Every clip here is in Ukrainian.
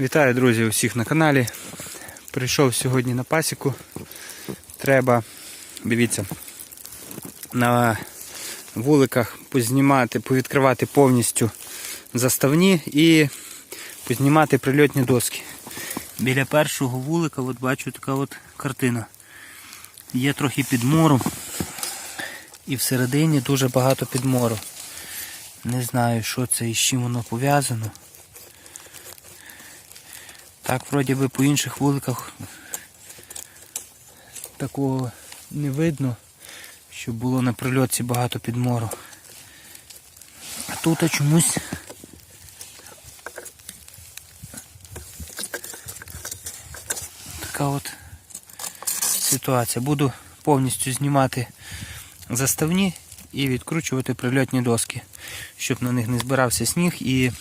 Вітаю, друзі, усіх на каналі. Прийшов сьогодні на пасіку. Треба, дивіться, на вуликах познімати, повідкривати повністю заставні і познімати прильотні доски. Біля першого вулика от бачу така от картина. Є трохи підмору. І всередині дуже багато підмору. Не знаю, що це і з чим воно пов'язано. Так, вроді би по інших вуликах такого не видно, щоб було на прильотці багато підмору. А тут чомусь така от ситуація. Буду повністю знімати заставні і відкручувати прильотні доски, щоб на них не збирався сніг і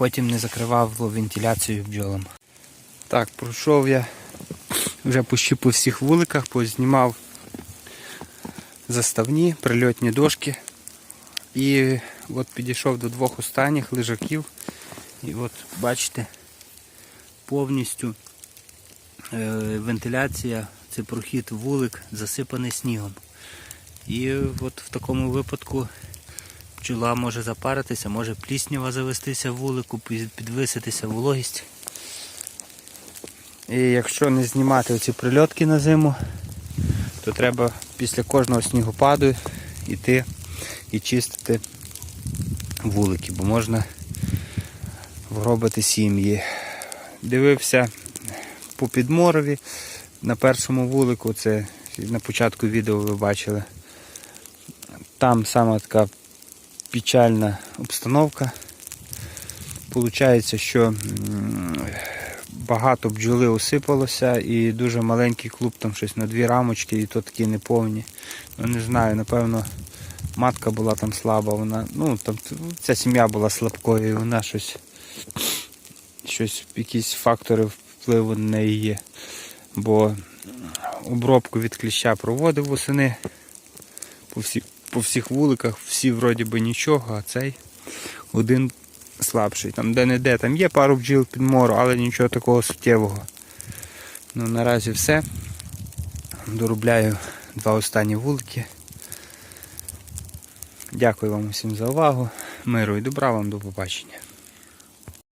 потім не закривав вентиляцію бджолам. Так, пройшов я вже почти по всіх вуликах, познімав заставні, прильотні дошки. І от підійшов до двох останніх лежаків. І от бачите, повністю е, вентиляція, це прохід вулик засипаний снігом. І от в такому випадку бджола може запаритися, може пліснява завестися в вулику, підвиситися вологість. І якщо не знімати оці прильотки на зиму, то треба після кожного снігопаду йти і чистити вулики, бо можна вгробити сім'ї. Дивився по підморові на першому вулику, це на початку відео ви бачили. Там саме така печальна обстановка. Получається, що багато бджоли осипалося і дуже маленький клуб, там щось на дві рамочки, і то такі неповні. Ну не знаю, напевно, матка була там слаба, вона, ну там ця сім'я була слабкою, і вона щось, щось, якісь фактори впливу на неї є. Бо обробку від кліща проводив восени по, всі, по всіх вуликах, всі вроді би нічого, а цей один слабший. Там де-не-де, там є пару бджіл під мору, але нічого такого суттєвого. Ну, наразі все. Доробляю два останні вулики. Дякую вам усім за увагу. Миру і добра вам до побачення.